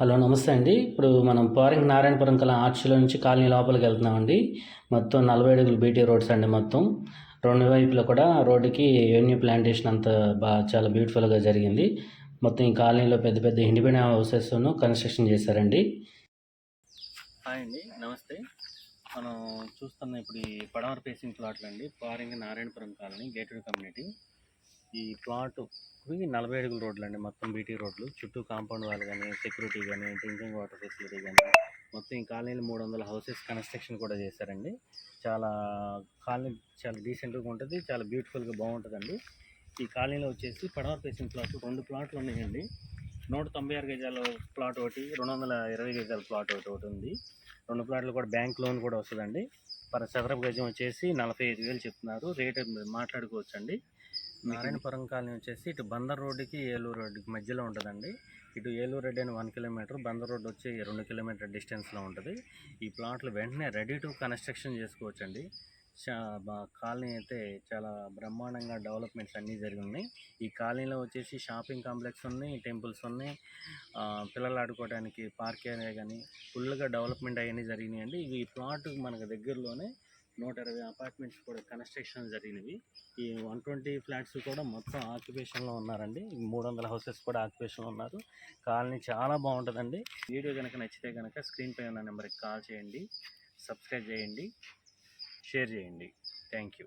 Hello నమస్తే అండి. ఇప్పుడు మనం పోరింగ్ నారాయణపురం కల ఆర్చ్లో నుంచి కాలనీ లోపలికి వెళ్తున్నామండి. మొత్తం నలభై అడుగులు బీటీ రోడ్స్ అండి మొత్తం. రెండు వైపులా కూడా రోడ్డుకి ఎవెన్యూ ప్లాంటేషన్ అంత బాగా చాలా బ్యూటిఫుల్గా జరిగింది. మొత్తం ఈ కాలనీలో పెద్ద పెద్ద ఇండిపెండెంట్ హౌసెస్ కన్స్ట్రక్షన్ చేశారండి. హాయ్ అండి నమస్తే. మనం చూస్తున్న ఇప్పుడు ఈ పడవర ఫేసింగ్ ప్లాట్లు అండి పారింగ్ నారాయణపురం కాలనీ గేటెడ్ కమ్యూనిటీ. ఈ ప్లాట్ నలభై అడుగుల రోడ్లు అండి మొత్తం బీటీ రోడ్లు. చుట్టూ కాంపౌండ్ వాల్ కానీ సెక్యూరిటీ కానీ డ్రింకింగ్ వాటర్ ఫెసిలిటీ కానీ మొత్తం ఈ కాలనీలో మూడు వందల హౌసెస్ కన్స్ట్రక్షన్ కూడా చేశారండి. చాలా కాలనీ చాలా డీసెంట్గా ఉంటుంది. చాలా బ్యూటిఫుల్గా బాగుంటుందండి. ఈ కాలనీలో వచ్చేసి పడవర్ ఫేసింగ్ ప్లాట్ రెండు ప్లాట్లు ఉన్నాయండి. నూట తొంభై ఆరు గజాల ప్లాట్ ఒకటి రెండు వందల ఇరవై గజాల ప్లాట్ ఒకటి ఒకటి ఉంది. రెండు ప్లాట్లు కూడా బ్యాంక్ లోన్ కూడా వస్తుందండి. పర్ చదరపు గజం వచ్చేసి నలభై ఐదు వేలు చెప్తున్నారు. రేట్ మాట్లాడుకోవచ్చండి. నారాయణపురం కాలనీ వచ్చేసి ఇటు బందర్ రోడ్డుకి ఏలూరు రోడ్డుకి మధ్యలో ఉంటుందండి. ఇటు ఏలూరు రోడ్ అని వన్ కిలోమీటర్ బందర్ రోడ్ వచ్చి రెండు కిలోమీటర్ డిస్టెన్స్లో ఉంటుంది. ఈ ప్లాట్లు వెంటనే రెడీ టు కన్స్ట్రక్షన్ చేసుకోవచ్చండి. కాలనీ అయితే చాలా బ్రహ్మాండంగా డెవలప్మెంట్స్ అన్నీ జరిగి ఉన్నాయి ఈ కాలనీలో వచ్చేసి షాపింగ్ కాంప్లెక్స్ ఉన్నాయి టెంపుల్స్ ఉన్నాయి. పిల్లలు ఆడుకోవడానికి పార్క్ ఏరియా కానీ ఫుల్గా డెవలప్మెంట్ అవన్నీ జరిగినాయండి. ఈ ప్లాట్ మనకు దగ్గరలోనే నూట ఇరవై అపార్ట్మెంట్స్ కూడా కన్స్ట్రక్షన్ జరిగినవి. ఈ వన్ ట్వంటీ ఫ్లాట్స్ కూడా మొత్తం ఆక్యుపేషన్లో ఉన్నారండి. మూడు వందల హౌసెస్ కూడా ఆక్యుపేషన్లో ఉన్నారు. కాలనీ చాలా బాగుంటుందండి. వీడియో కనుక నచ్చితే కనుక స్క్రీన్ పై ఉన్న నెంబర్కి కాల్ చేయండి. సబ్స్క్రైబ్ చేయండి. షేర్ చేయండి. Thank you